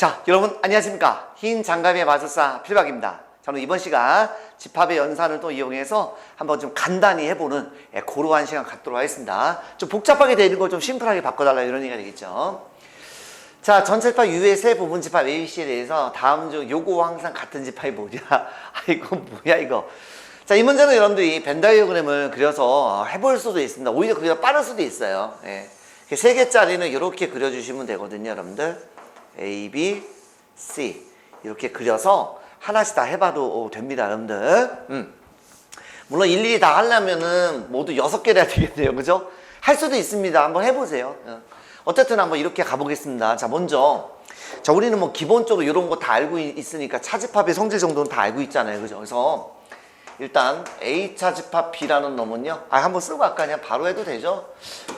자, 여러분 안녕하십니까? 흰 장갑의 마술사 필박입니다. 저는 이번 시간 집합의 연산을 또 이용해서 한번 좀 간단히 해보는 예, 고루한 시간 갖도록 하겠습니다. 좀 복잡하게 되는 걸 좀 심플하게 바꿔달라 이런 얘기가 되겠죠. 자, 전체 집합 U의 세 부분 집합 ABC에 대해서 다음 중 요거 항상 같은 집합이 뭐냐? 아이고 뭐야 이거. 자, 이 문제는 여러분들이 벤다이어그램을 그려서 해볼 수도 있습니다. 오히려 그게 빠를 수도 있어요. 예. 세 개짜리는 이렇게 그려주시면 되거든요, 여러분들. A, B, C 이렇게 그려서 하나씩 다 해봐도 됩니다, 여러분들. 음. 물론 일일이 다 하려면은 모두 여섯 개를 해야 되겠네요, 그죠? 할 수도 있습니다. 한번 해보세요. 어. 어쨌든 한번 이렇게 가보겠습니다. 자, 먼저. 자, 우리는 뭐 기본적으로 이런 거 다 알고 있- 있으니까 차집합의 성질 정도는 다 알고 있잖아요, 그죠? 그래서 일단 A 차 집합 B라는 놈은요. 아, 한번 쓰고 아까 그냥 바로 해도 되죠?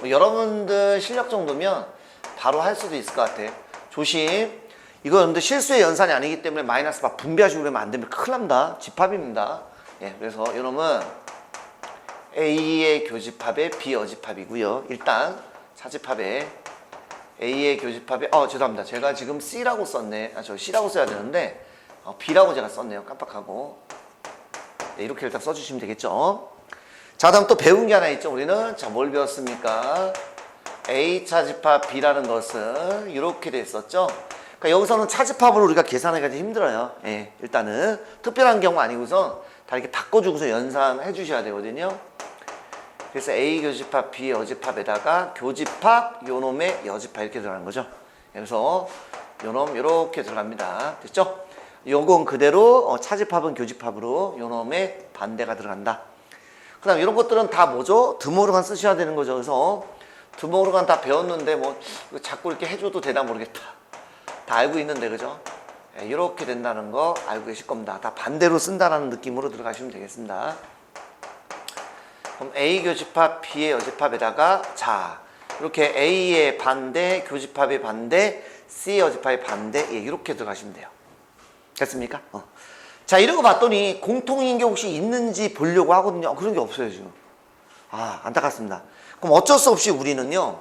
뭐 여러분들 실력 정도면 바로 할 수도 있을 것 같아. 조심. 이거 여러분들 실수의 연산이 아니기 때문에 마이너스 막 분배하시고 그러면 안 되면 큰일 납니다. 집합입니다. 예, 그래서 이놈은 A의 교집합에 B 어집합이고요. 일단 차집합에 A의 교집합에 어 죄송합니다. 제가 지금 C라고 썼네. 아, 저 C라고 써야 되는데 어, B라고 제가 썼네요. 깜빡하고. 네, 이렇게 일단 써주시면 되겠죠. 자, 다음 또 배운 게 하나 있죠. 우리는 자, 뭘 배웠습니까? A 차집합 B라는 것은 이렇게 됐었죠. 그러니까 여기서는 차집합을 우리가 계산하기가 좀 힘들어요. 예, 일단은 특별한 경우 아니고선 다 이렇게 바꿔주고서 연산해 주셔야 되거든요. 그래서 A 교집합 B 여집합에다가 교집합 요놈의 여집합 이렇게 들어가는 거죠. 그래서 요놈 이렇게 들어갑니다. 됐죠? 요건 그대로 어, 차집합은 교집합으로 요놈의 반대가 들어간다. 그 다음 이런 것들은 다 뭐죠? 드모르간 쓰셔야 되는 거죠. 그래서 드모르간 다 배웠는데 뭐 자꾸 이렇게 해줘도 되나 모르겠다. 다 알고 있는데 그죠? 예, 이렇게 된다는 거 알고 계실 겁니다. 다 반대로 쓴다라는 느낌으로 들어가시면 되겠습니다. 그럼 A 교집합, B의 여집합에다가 자 이렇게 A의 반대, 교집합의 반대, C 여집합의 반대 예, 이렇게 들어가시면 돼요. 됐습니까? 어. 자 이런 거 봤더니 공통인 게 혹시 있는지 보려고 하거든요. 어, 그런 게 없어요 지금. 아 안타깝습니다. 그럼 어쩔 수 없이 우리는요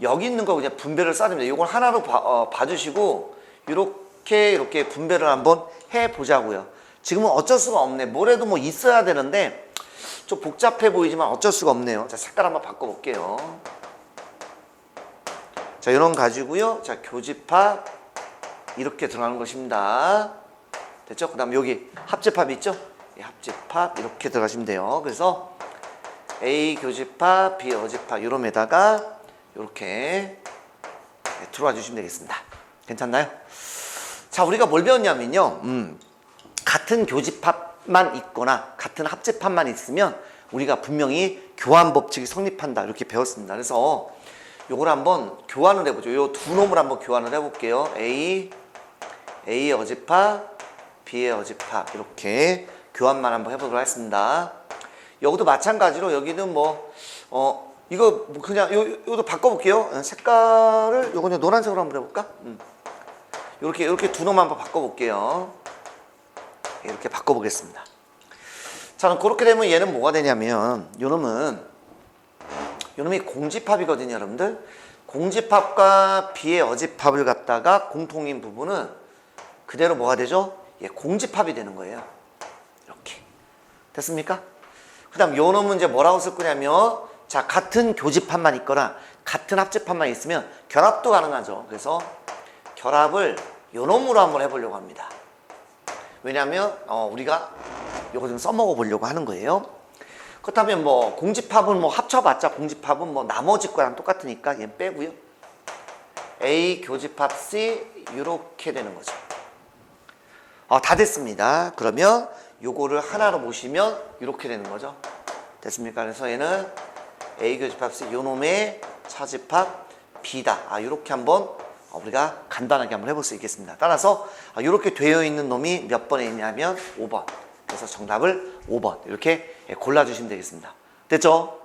여기 있는 거 그냥 분배를 쌓습니다. 이걸 하나로 봐, 어, 봐주시고 이렇게 이렇게 분배를 한번 해 보자고요. 지금은 어쩔 수가 없네. 뭐래도 뭐 있어야 되는데 좀 복잡해 보이지만 어쩔 수가 없네요. 자 색깔 한번 바꿔볼게요. 자 이런 거 가지고요. 자 교집합 이렇게 들어가는 것입니다. 됐죠? 그 다음 여기 합집합 있죠? 이 합집합 이렇게 들어가시면 돼요. 그래서 A 교집합, B 어집합 요놈에다가 이렇게 들어와 주시면 되겠습니다. 괜찮나요? 자, 우리가 뭘 배웠냐면요. 음, 같은 교집합만 있거나 같은 합집합만 있으면 우리가 분명히 교환 법칙이 성립한다. 이렇게 배웠습니다. 그래서 요걸 한번 교환을 해보죠. 요 두 놈을 한번 교환을 해볼게요. A, A의 어집합, B의 어집합 이렇게 교환만 한번 해보도록 하겠습니다. 여기도 마찬가지로 여기는 뭐 어 이거 뭐 그냥 요 요도 바꿔볼게요. 어, 색깔을 요거 그냥 노란색으로 한번 해볼까? 음. 이렇게 이렇게 두 놈 한번 바꿔볼게요. 이렇게 바꿔보겠습니다. 자, 그럼 그렇게 되면 얘는 뭐가 되냐면 요 놈은 요 놈이 공집합이거든요, 여러분들. 공집합과 비의 어집합을 갖다가 공통인 부분은 그대로 뭐가 되죠? 예, 공집합이 되는 거예요. 이렇게. 됐습니까? 그 다음 요 놈은 이제 뭐라고 쓸 거냐면 자, 같은 교집합만 있거나 같은 합집합만 있으면 결합도 가능하죠. 그래서 결합을 요 놈으로 한번 해보려고 합니다. 왜냐하면 어, 우리가 요거 좀 써먹어 보려고 하는 거예요. 그렇다면 뭐 공집합은 뭐 합쳐봤자 공집합은 뭐 나머지 거랑 똑같으니까 얘 빼고요. A 교집합 C 이렇게 되는 거죠. 어, 다 됐습니다. 그러면 요거를 하나로 보시면 이렇게 되는 거죠. 됐습니까? 그래서 얘는 A 교집합 C 요 놈의 차집합 B다. 아, 이렇게 한번 우리가 간단하게 한번 해볼 수 있겠습니다. 따라서 아, 이렇게 되어 있는 놈이 몇 번에 있냐면 5번. 그래서 정답을 5번 이렇게 예, 골라주시면 되겠습니다. 됐죠?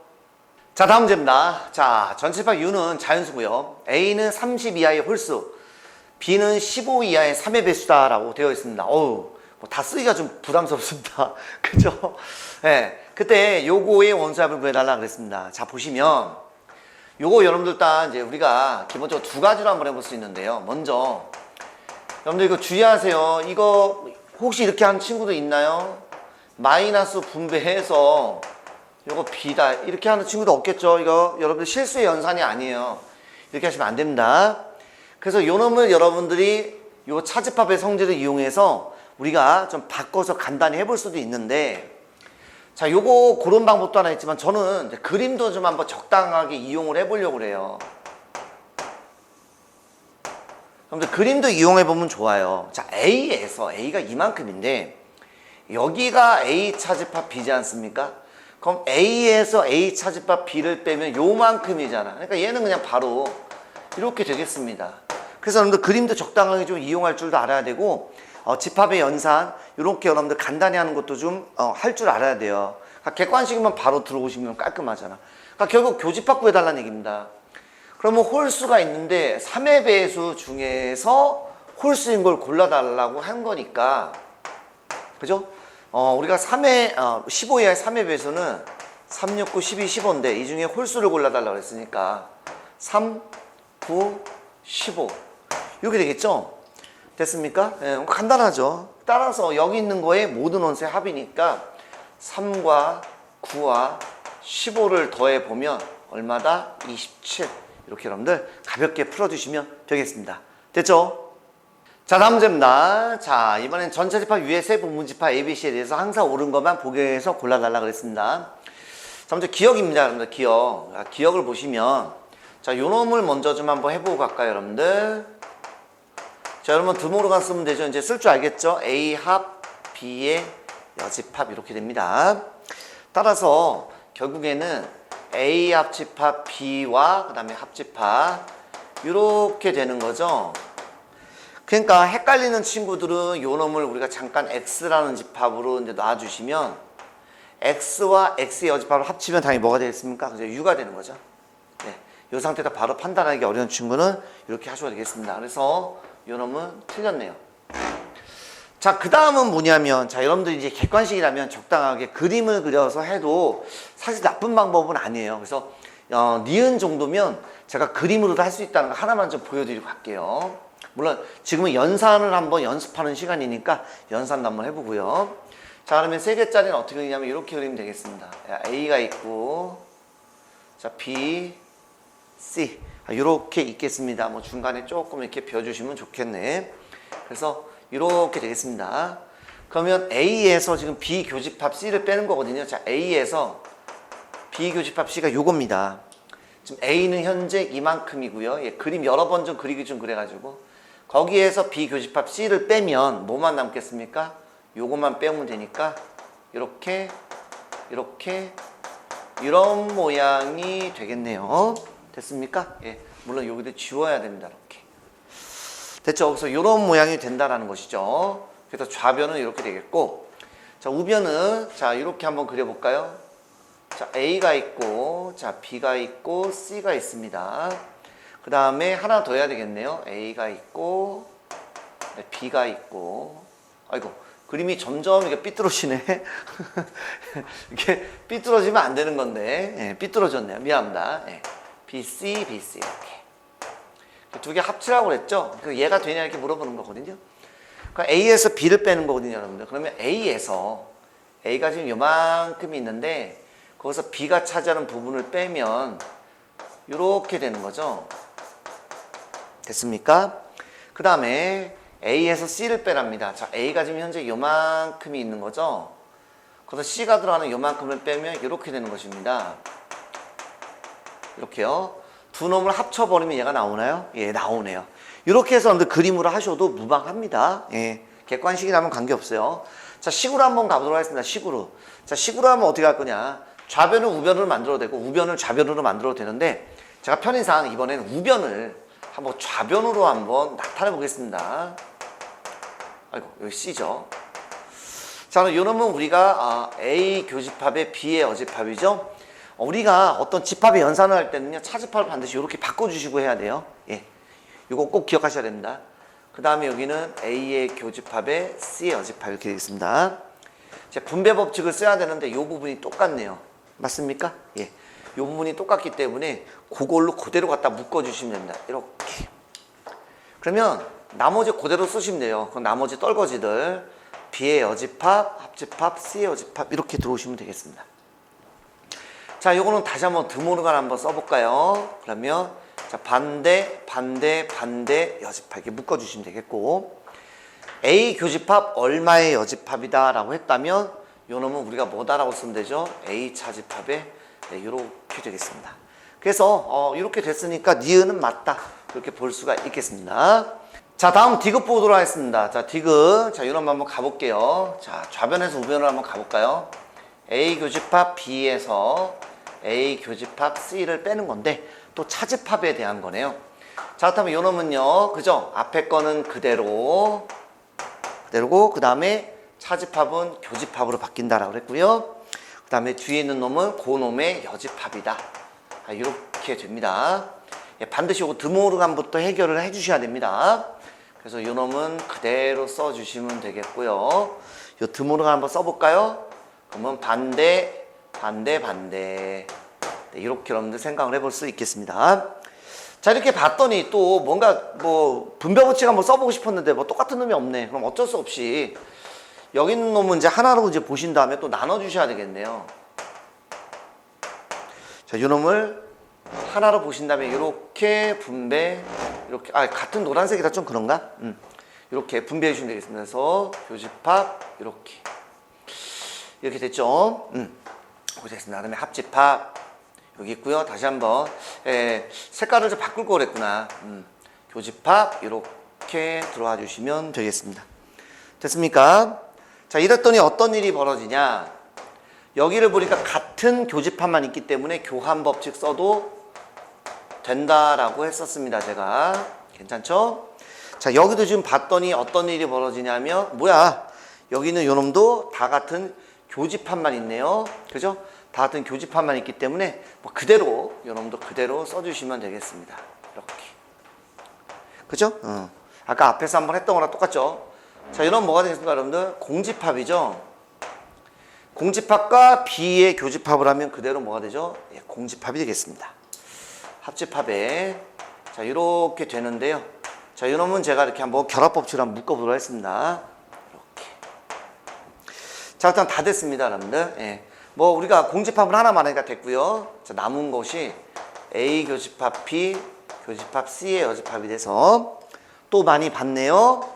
자 다음 문제입니다. 자 전체집합 U는 자연수고요. A는 30 이하의 홀수, B는 15 이하의 3의 배수다라고 되어 있습니다. 어우 뭐 다 쓰기가 좀 부담스럽습니다. 그죠? 예. 네, 그때 요거의 원수합을 구해달라 그랬습니다. 자 보시면 요거 여러분들 다 이제 우리가 기본적으로 두 가지로 한번 해볼 수 있는데요. 먼저 여러분들 이거 주의하세요. 이거 혹시 이렇게 하는 친구도 있나요? 마이너스 분배해서 이거 B다 이렇게 하는 친구도 없겠죠. 이거 여러분들 실수의 연산이 아니에요. 이렇게 하시면 안 됩니다. 그래서 요 놈을 여러분들이 요 차집합의 성질을 이용해서 우리가 좀 바꿔서 간단히 해볼 수도 있는데 자 요거 그런 방법도 하나 있지만 저는 그림도 좀 한번 적당하게 이용을 해보려고 그래요. 여러분들 그림도 이용해 보면 좋아요. 자 A에서 A가 이만큼인데 여기가 A 차집합 B지 않습니까? 그럼 A에서 A 차집합 B를 빼면 요만큼이잖아. 그러니까 얘는 그냥 바로 이렇게 되겠습니다. 그래서 여러분들 그림도 적당하게 좀 이용할 줄도 알아야 되고 어, 집합의 연산 이렇게 여러분들 간단히 하는 것도 좀 할줄 알아야 돼요. 그러니까 객관식이면 바로 들어오시면 깔끔하잖아. 그러니까 결국 교집합 구해달라는 얘기입니다. 그러면 홀수가 있는데 3의 배수 중에서 홀수인 걸 골라달라고 한 거니까 그죠? 어, 우리가 3의, 어, 15 이하의 3의 배수는 3, 6, 9, 12, 15인데 이 중에 홀수를 골라달라고 했으니까 3, 9, 15 이렇게 되겠죠? 됐습니까? 예, 간단하죠. 따라서 여기 있는 거에 모든 원수의 합이니까 3과 9와 15를 더해 보면 얼마다? 27 이렇게 여러분들 가볍게 풀어주시면 되겠습니다. 됐죠? 자 다음 문제입니다. 자 이번엔 전체 집합 위에 세 부분 집합 ABC에 대해서 항상 옳은 것만 보기에서 골라달라 그랬습니다. 자 먼저 기억입니다. 여러분들 기억. 아, 기억을 보시면 자 요 놈을 먼저 좀 한번 해보고 갈까요 여러분들? 자 여러분 드모르간 쓰면 되죠. 이제 쓸 줄 알겠죠? A 합 B의 여집합 이렇게 됩니다. 따라서 결국에는 A 합집합 B와 그 다음에 합집합 이렇게 되는 거죠. 그러니까 헷갈리는 친구들은 요 놈을 우리가 잠깐 X라는 집합으로 이제 놔 주시면 X와 X의 여집합을 합치면 당연히 뭐가 되겠습니까? 그죠? U가 되는 거죠. 네. 이 상태에서 바로 판단하기 어려운 친구는 이렇게 하셔야 되겠습니다. 그래서 요 놈은 틀렸네요. 자, 그 다음은 뭐냐면, 자, 여러분들 이제 객관식이라면 적당하게 그림을 그려서 해도 사실 나쁜 방법은 아니에요. 그래서, 어, 니은 정도면 제가 그림으로도 할 수 있다는 거 하나만 좀 보여드리고 갈게요. 물론 지금은 연산을 한번 연습하는 시간이니까 연산도 한번 해보고요. 자, 그러면 세 개짜리는 어떻게 그리냐면 이렇게 그리면 되겠습니다. A가 있고, 자, B, C. 이렇게 있겠습니다. 뭐 중간에 조금 이렇게 비워주시면 좋겠네. 그래서 이렇게 되겠습니다. 그러면 A에서 지금 B 교집합 C를 빼는 거거든요. 자, A에서 B 교집합 C가 요겁니다. 지금 A는 현재 이만큼이고요. 예, 그림 여러 번 좀 그리기 좀 그래가지고 거기에서 B 교집합 C를 빼면 뭐만 남겠습니까? 요것만 빼면 되니까 이렇게 이렇게 이런 모양이 되겠네요. 됐습니까? 예, 물론 여기도 지워야 됩니다. 이렇게. 됐죠? 그래서 이런 모양이 된다라는 것이죠. 그래서 좌변은 이렇게 되겠고, 자 우변은 자 이렇게 한번 그려볼까요? 자 A가 있고, 자 B가 있고, C가 있습니다. 그 다음에 하나 더 해야 되겠네요. A가 있고, 네, B가 있고, 아이고 그림이 점점 이게 삐뚤어지네. 이렇게 삐뚤어지면 안 되는 건데, 예, 삐뚤어졌네요. 미안합니다. 예. B, C, B, C 이렇게. 두개 합치라고 그랬죠? 그 얘가 되냐 이렇게 물어보는 거거든요. 그러니까 A에서 B를 빼는 거거든요, 여러분들. 그러면 A에서 A가 지금 요만큼이 있는데 거기서 B가 차지하는 부분을 빼면 이렇게 되는 거죠. 됐습니까? 그 다음에 A에서 C를 빼랍니다. 자, A가 지금 현재 요만큼이 있는 거죠. 그래서 C가 들어가는 요만큼을 빼면 이렇게 되는 것입니다. 이렇게요. 두 놈을 합쳐버리면 얘가 나오나요? 예, 나오네요. 이렇게 해서 여러분들 그림으로 하셔도 무방합니다. 예, 객관식이라면 관계없어요. 자, 식으로 한번 가보도록 하겠습니다. 식으로. 자, 식으로 하면 어떻게 할 거냐. 좌변을 우변으로 만들어도 되고 우변을 좌변으로 만들어도 되는데 제가 편의상 이번에는 우변을 한번 좌변으로 한번 나타내 보겠습니다. 아이고, 여기 C죠. 자, 요 놈은 우리가 아, A 교집합의 B의 어집합이죠. 어, 우리가 어떤 집합의 연산을 할 때는요 차집합을 반드시 이렇게 바꿔주시고 해야 돼요. 예, 이거 꼭 기억하셔야 됩니다. 그 다음에 여기는 A의 교집합에 C의 여집합 이렇게 되겠습니다. 이제 분배 법칙을 써야 되는데 이 부분이 똑같네요. 맞습니까? 예, 이 부분이 똑같기 때문에 그걸로 그대로 갖다 묶어주시면 됩니다. 이렇게. 그러면 나머지 그대로 쓰시면 돼요. 그 나머지 떨거지들. B의 여집합, 합집합, C의 여집합 이렇게 들어오시면 되겠습니다. 자, 요거는 다시 한번 드모르간 한번 써볼까요? 그러면 자 반대, 반대, 반대 여집합 이렇게 묶어주시면 되겠고 A 교집합 얼마의 여집합이다 라고 했다면 요 놈은 우리가 뭐다라고 쓰면 되죠? A 차집합에 네, 이렇게 되겠습니다. 그래서 어, 이렇게 됐으니까 니은은 맞다 이렇게 볼 수가 있겠습니다. 자 다음 디귿 보도록 하겠습니다. 자 디귿 자 이런 거 한번 가볼게요. 자 좌변에서 우변으로 한번 가볼까요? A 교집합 B에서 A 교집합 C를 빼는 건데 또 차집합에 대한 거네요. 자 그렇다면 요 놈은요 그죠? 앞에 거는 그대로 그대로고 그 다음에 차집합은 교집합으로 바뀐다라고 그랬고요. 그 다음에 뒤에 있는 놈은 그 놈의 여집합이다. 아, 이렇게 됩니다. 예, 반드시 이거 드모르간부터 해결을 해주셔야 됩니다. 그래서 이 놈은 그대로 써주시면 되겠고요. 요 드모르간 한번 써볼까요? 그러면 반대, 반대, 반대. 네, 이렇게 여러분들 생각을 해볼 수 있겠습니다. 자 이렇게 봤더니 또 뭔가 뭐 분배 법칙 한번 써보고 싶었는데 뭐 똑같은 놈이 없네. 그럼 어쩔 수 없이 여기 있는 놈은 이제 하나로 이제 보신 다음에 또 나눠 주셔야 되겠네요. 자, 요 놈을 하나로 보신 다음에 이렇게 분배 이렇게 아 같은 노란색이라 좀 그런가? 음. 이렇게 분배해 주시면 되겠습니다. 그래서 교집합 이렇게 이렇게 됐죠? 음. 됐습니다. 그다음에 합집합 여기 있고요. 다시 한번 예, 색깔을 좀 바꿀 거 그랬구나. 음. 교집합 이렇게 들어와 주시면 되겠습니다. 됐습니까? 자, 이랬더니 어떤 일이 벌어지냐? 여기를 보니까 같은 교집합만 있기 때문에 교환 법칙 써도 된다라고 했었습니다. 제가 괜찮죠? 자, 여기도 지금 봤더니 어떤 일이 벌어지냐면 뭐야? 여기는 요놈도 다 같은 교집합만 있네요. 그죠? 다 같은 교집합만 있기 때문에 뭐 그대로 요놈도 그대로 써주시면 되겠습니다. 이렇게. 그죠? 어. 아까 앞에서 한번 했던 거랑 똑같죠? 자, 이런 뭐가 되겠습니까, 여러분들? 공집합이죠? 공집합과 B의 교집합을 하면 그대로 뭐가 되죠? 예, 공집합이 되겠습니다. 합집합에 자 이렇게 되는데요. 자 이놈은 제가 이렇게 한번 결합법칙을 한번 묶어보도록 하겠습니다. 자 일단 다 됐습니다, 여러분들. 예. 뭐 우리가 공집합을 하나만 하니까 됐고요. 자 남은 것이 A 교집합 B 교집합 C의 여집합이 돼서 또 많이 봤네요.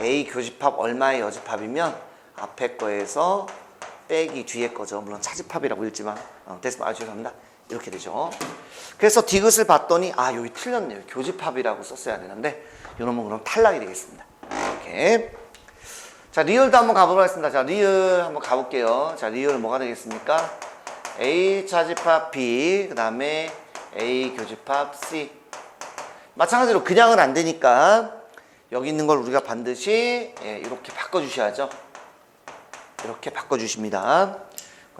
A 교집합 얼마의 여집합이면 앞에 거에서 빼기 뒤에 거죠. 물론 차집합이라고 읽지만 어, 됐습니다. 아 죄송합니다. 이렇게 되죠. 그래서 디귿을 봤더니 아 여기 틀렸네요. 교집합이라고 썼어야 되는데 이놈은 그럼 탈락이 되겠습니다. 이렇게 자 리을도 한번 가보도록 하겠습니다. 자 리을 한번 가볼게요. 자 리을 뭐가 되겠습니까? A 차집합 B 그 다음에 A 교집합 C 마찬가지로 그냥은 안 되니까 여기 있는 걸 우리가 반드시 예, 이렇게 바꿔주셔야죠. 이렇게 바꿔주십니다.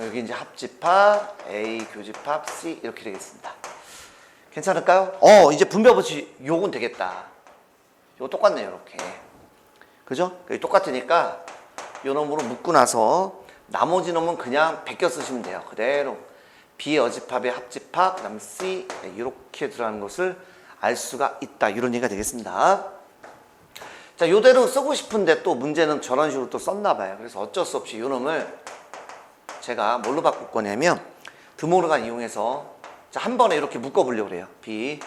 여기 이제 합집합, A 교집합, C 이렇게 되겠습니다. 괜찮을까요? 어, 이제 분배 법칙 요건 되겠다. 요거 똑같네요, 이렇게. 그죠? 똑같으니까 요 놈으로 묶고 나서 나머지 놈은 그냥 베껴 쓰시면 돼요. 그대로. B 여집합의 합집합, 그 다음에 C 네, 이렇게 들어가는 것을 알 수가 있다. 이런 얘기가 되겠습니다. 자, 요대로 쓰고 싶은데 또 문제는 저런 식으로 또 썼나 봐요. 그래서 어쩔 수 없이 요 놈을 제가 뭘로 바꿀 거냐면 드모르간 이용해서 자, 한 번에 이렇게 묶어 보려고 그래요. B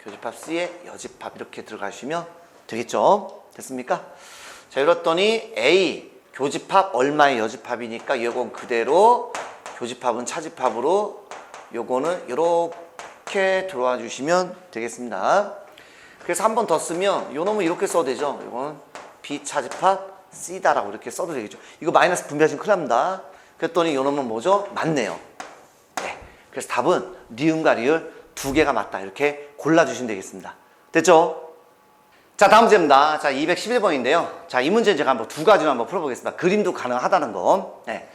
교집합 C의 여집합 이렇게 들어가시면 되겠죠? 됐습니까? 자, 이랬더니 A 교집합 얼마의 여집합이니까 이건 그대로 교집합은 차집합으로 요거는 이렇게 들어와 주시면 되겠습니다. 그래서 한 번 더 쓰면 요 놈은 이렇게 써도 되죠. 이건 B 차집합 C다라고 이렇게 써도 되겠죠. 이거 마이너스 분배하시면 큰일 납니다. 그랬더니 요 놈은 뭐죠? 맞네요. 네. 그래서 답은 니은과 리을 두 개가 맞다. 이렇게 골라주시면 되겠습니다. 됐죠? 자, 다음 문제입니다. 자, 211번인데요. 자, 이 문제는 제가 한번 두 가지로 한번 풀어보겠습니다. 그림도 가능하다는 거. 네.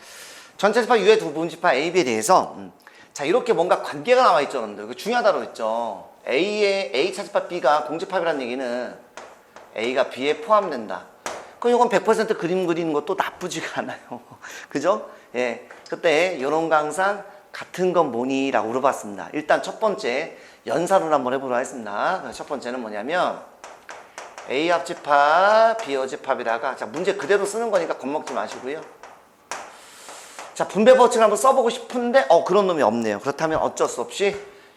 전체 집합 U의 두 분집합 AB에 대해서 음. 자, 이렇게 뭔가 관계가 나와 있죠, 여러분들. 그 중요하다고 했죠. A의 A 차집합 B가 공집합이라는 얘기는 A가 B에 포함된다. 그럼 이건 100% 그림 그리는 것도 나쁘지가 않아요. 그죠? 예. 그때 요런 강상 같은 건 뭐니? 라고 물어봤습니다. 일단 첫 번째 연산을 한번 해보도록 하겠습니다. 첫 번째는 뭐냐면 A 합집합, B 여집합에다가 자 문제 그대로 쓰는 거니까 겁먹지 마시고요. 자 분배 법칙을 한번 써보고 싶은데 어 그런 놈이 없네요. 그렇다면 어쩔 수 없이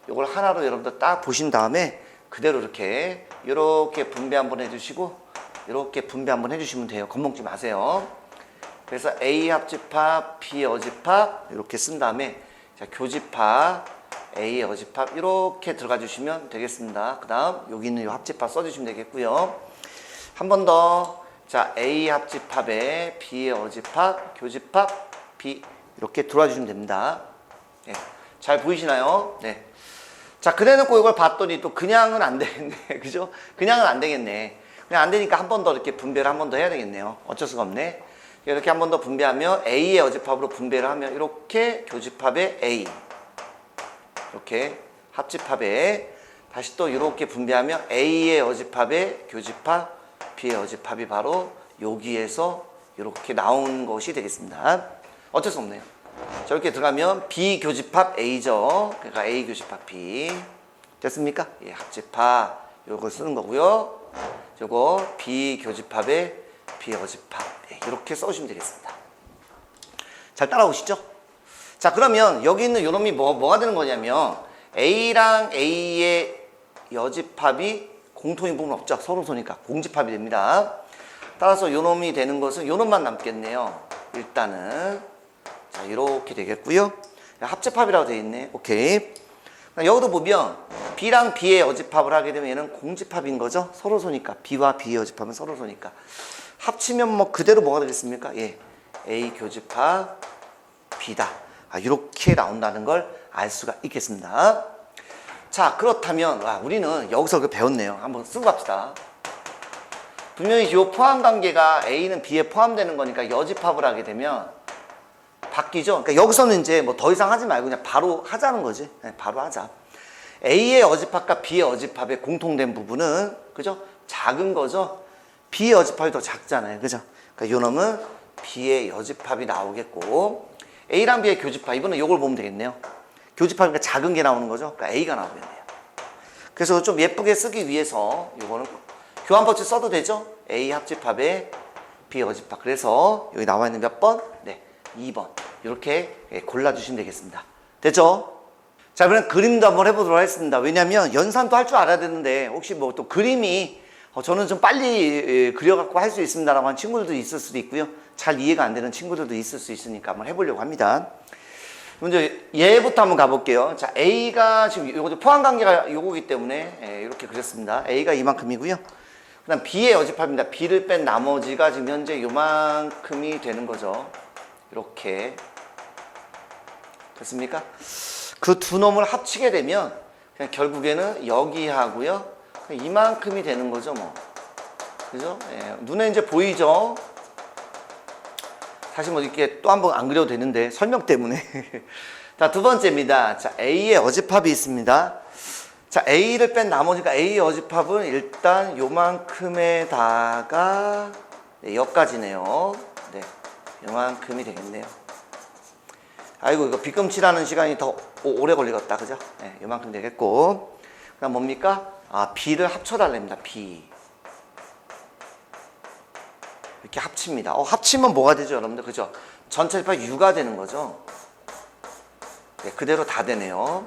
이걸 하나로 여러분들 딱 보신 다음에 그대로 이렇게 이렇게 분배 한번 해주시고 이렇게 분배 한번 해주시면 돼요. 겁먹지 마세요. 그래서 A 합집합, B 어집합 이렇게 쓴 다음에 자 교집합, A 어집합 이렇게 들어가 주시면 되겠습니다. 그 다음 여기 있는 이 합집합 써주시면 되겠고요. 한 번 더. 자 A 합집합에 B 어집합, 교집합, B 이렇게 들어와 주시면 됩니다. 네. 잘 보이시나요? 네. 자, 그래 놓고 이걸 봤더니 또 그냥은 안 되겠네. 그죠? 그냥은 안 되겠네. 그냥 안 되니까 한 번 더 이렇게 분배를 한 번 더 해야 되겠네요. 어쩔 수가 없네. 이렇게 한 번 더 분배하면 A의 어집합으로 분배를 하면 이렇게 교집합의 A. 이렇게 합집합에 다시 또 이렇게 분배하면 A의 어집합의 교집합, B의 어집합이 바로 여기에서 이렇게 나온 것이 되겠습니다. 어쩔 수 없네요. 저렇게 들어가면 B 교집합 A죠. 그러니까 A 교집합 B. 됐습니까? 예, 합집합 요거 쓰는 거고요. 요거 B 교집합에 B 어집합 예, 이렇게 써주시면 되겠습니다. 잘 따라오시죠? 자 그러면 여기 있는 요놈이 뭐, 뭐가 되는 거냐면 A랑 A의 여집합이 공통인 부분 없죠. 서로 소니까 공집합이 됩니다. 따라서 요놈이 되는 것은 요놈만 남겠네요. 일단은 자 이렇게 되겠고요. 합집합이라고 되어 있네. 오케이. 여기도 보면 B랑 B의 어집합을 하게 되면 얘는 공집합인 거죠. 서로 소니까 B와 B의 어집합은 서로 소니까 합치면 뭐 그대로 뭐가 되겠습니까? 예, A 교집합 B다. 아, 이렇게 나온다는 걸 알 수가 있겠습니다. 자 그렇다면 와, 우리는 여기서 그 배웠네요. 한번 쓰고 갑시다. 분명히 이 포함 관계가 A는 B에 포함되는 거니까 여집합을 하게 되면 바뀌죠. 그러니까 여기서는 이제 뭐 더 이상 하지 말고 그냥 바로 하자는 거지. 네, 바로 하자. A의 어집합과 B의 어집합의 공통된 부분은 그죠? 작은 거죠. B의 어집합이 더 작잖아요. 그죠? 그러니까 요 놈은 B의 여집합이 나오겠고 A랑 B의 교집합 이번엔 요걸 보면 되겠네요. 교집합이니까 작은 게 나오는 거죠. 그러니까 A가 나오겠네요. 그래서 좀 예쁘게 쓰기 위해서 요거는 교환 법칙 써도 되죠? A 합집합에 B 어집합. 그래서 여기 나와 있는 몇 번? 네, 2번. 이렇게 예, 골라주시면 되겠습니다. 됐죠? 자, 그럼 그림도 한번 해보도록 하겠습니다. 왜냐면 연산도 할 줄 알아야 되는데 혹시 뭐 또 그림이 어, 저는 좀 빨리 예, 그려갖고 할 수 있습니다라고 하는 친구들도 있을 수도 있고요. 잘 이해가 안 되는 친구들도 있을 수 있으니까 한번 해보려고 합니다. 먼저 얘부터 한번 가볼게요. 자, A가 지금 요거 포함 관계가 요거기 때문에 예, 이렇게 그렸습니다. A가 이만큼이고요. 그다음 B의 어집합입니다. B를 뺀 나머지가 지금 현재 요만큼이 되는 거죠. 이렇게 됐습니까? 그 두 놈을 합치게 되면 그냥 결국에는 여기 하고요. 그냥 이만큼이 되는 거죠, 뭐. 그죠? 예, 눈에 이제 보이죠? 사실 뭐 이렇게 또 한 번 안 그려도 되는데 설명 때문에. 자, 두 번째입니다. 자, A의 어집합이 있습니다. 자, A를 뺀 나머지가 A의 어집합은 일단 요만큼에다가 네, 여기까지네요. 네, 요만큼이 되겠네요. 아이고 이거 빗금칠하는 시간이 더 오- 오래 걸리겠다, 그죠? 네, 요만큼 되겠고. 그다음 뭡니까? 아, B를 합쳐달랍니다. B. 이렇게 합칩니다. 어, 합치면 뭐가 되죠, 여러분들? 그죠? 전체 합 6가 되는 거죠. 네, 그대로 다 되네요.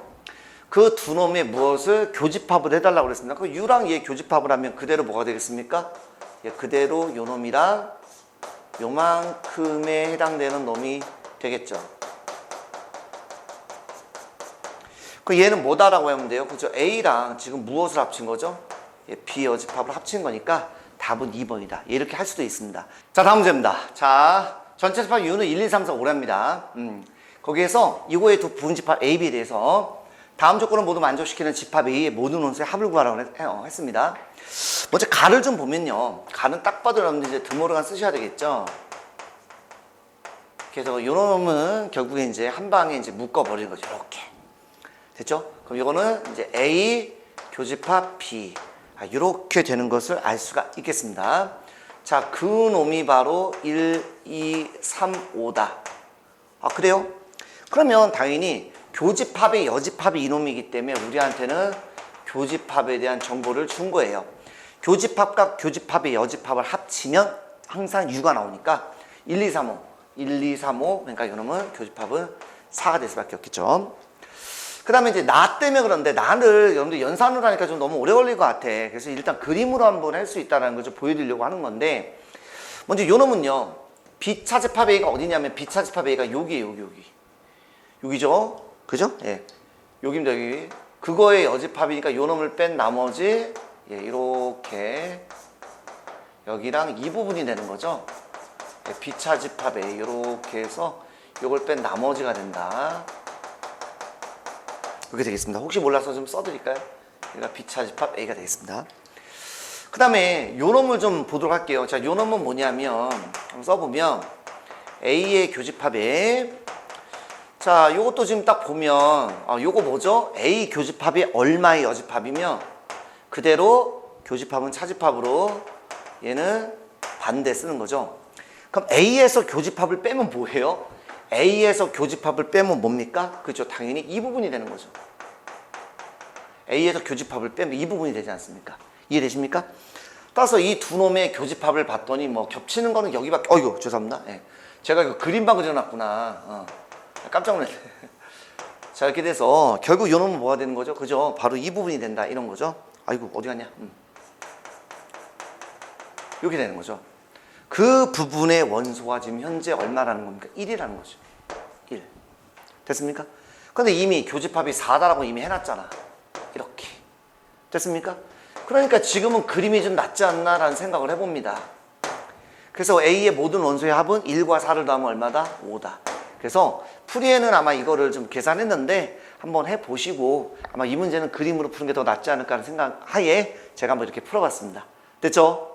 그 두 놈의 무엇을 교집합을 해달라고 그랬습니다. 그 U랑 얘 교집합을 하면 그대로 뭐가 되겠습니까? 예, 그대로 요 놈이랑 요만큼에 해당되는 놈이 되겠죠. 그 얘는 뭐다라고 하면 돼요? 그죠? A랑 지금 무엇을 합친 거죠? 예, B 여집합을 합친 거니까 답은 2번이다. 이렇게 할 수도 있습니다. 자, 다음 문제입니다. 자, 전체 집합 U는 1, 2, 3, 4, 5랍니다. 음, 거기에서 이거의 두 부분 집합 A, B에 대해서 다음 조건을 모두 만족시키는 집합 A의 모든 원수의 합을 구하라고 했, 어, 했습니다. 먼저 가를 좀 보면요. 가는 딱 봐도 여러분들 이제 드모르간 쓰셔야 되겠죠? 그래서 요 놈은 결국에 이제 한 방에 이제 묶어버리는 거죠. 이렇게. 됐죠? 그럼 이거는 이제 A 교집합 B 아, 이렇게 되는 것을 알 수가 있겠습니다. 자, 그 놈이 바로 1, 2, 3, 5다. 아, 그래요? 그러면 당연히 교집합의 여집합이 이놈이기 때문에 우리한테는 교집합에 대한 정보를 준 거예요. 교집합과 교집합의 여집합을 합치면 항상 U가 나오니까 1, 2, 3, 5. 1, 2, 3, 5. 그러니까 이놈은 교집합은 4가 될 수밖에 없겠죠. 그 다음에 이제 나 때문에 그런데 나를 여러분들 연산으로 하니까 좀 너무 오래 걸릴 것 같아. 그래서 일단 그림으로 한번 할 수 있다는 걸 좀 보여드리려고 하는 건데 먼저 요 놈은요. 비차집합 A가 어디냐면 비차집합 A가 여기에요. 여기 여기. 여기죠? 그죠? 예. 여기입니다. 여기. 그거의 여집합이니까 요 놈을 뺀 나머지 예, 이렇게 여기랑 이 부분이 되는 거죠. 예, 비차집합 A 이렇게 해서 요걸 뺀 나머지가 된다. 그렇게 되겠습니다. 혹시 몰라서 좀 써드릴까요? 얘가 비차집합 A가 되겠습니다. 그 다음에 요 놈을 좀 보도록 할게요. 자, 요 놈은 뭐냐면 한번 써보면 A의 교집합에 자, 요것도 지금 딱 보면 아, 요거 뭐죠? A 교집합이 얼마의 여집합이면 그대로 교집합은 차집합으로 얘는 반대 쓰는 거죠. 그럼 A에서 교집합을 빼면 뭐예요? A에서 교집합을 빼면 뭡니까? 그죠? 당연히 이 부분이 되는 거죠. A에서 교집합을 빼면 이 부분이 되지 않습니까? 이해되십니까? 따라서 이 두 놈의 교집합을 봤더니 뭐 겹치는 거는 여기밖에 어이구 죄송합니다. 예. 제가 이거 그림방 그려놨구나. 어. 깜짝 놀랐네. 자 이렇게 돼서 결국 이 놈은 뭐가 되는 거죠? 그죠? 바로 이 부분이 된다 이런 거죠. 아이고 어디 갔냐? 음. 이렇게 되는 거죠. 그 부분의 원소가 지금 현재 얼마라는 겁니까? 1이라는 거죠. 1. 됐습니까? 근데 이미 교집합이 4다라고 이미 해놨잖아. 이렇게. 됐습니까? 그러니까 지금은 그림이 좀 낫지 않나라는 생각을 해봅니다. 그래서 A의 모든 원소의 합은 1과 4를 더하면 얼마다? 5다. 그래서 풀이에는 아마 이거를 좀 계산했는데 한번 해보시고 아마 이 문제는 그림으로 푸는 게 더 낫지 않을까 하는 생각 하에 제가 한번 이렇게 풀어봤습니다. 됐죠?